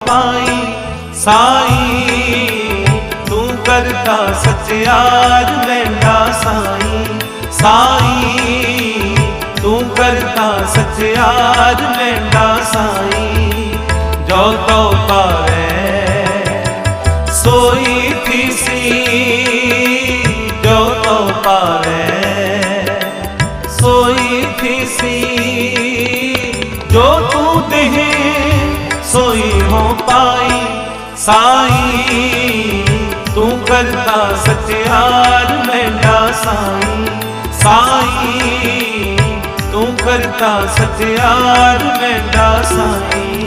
साई साई, तू करता सचार बैठा साई। साई, तू करता सचार बैठा साई। जो तो पारे सोई थी सी जो तो पारे सोई थी सी जो तू देहे सोई हो पाई, साई, तू करता सचार मेरा साई। साई, तू करता सचार मेरा साई।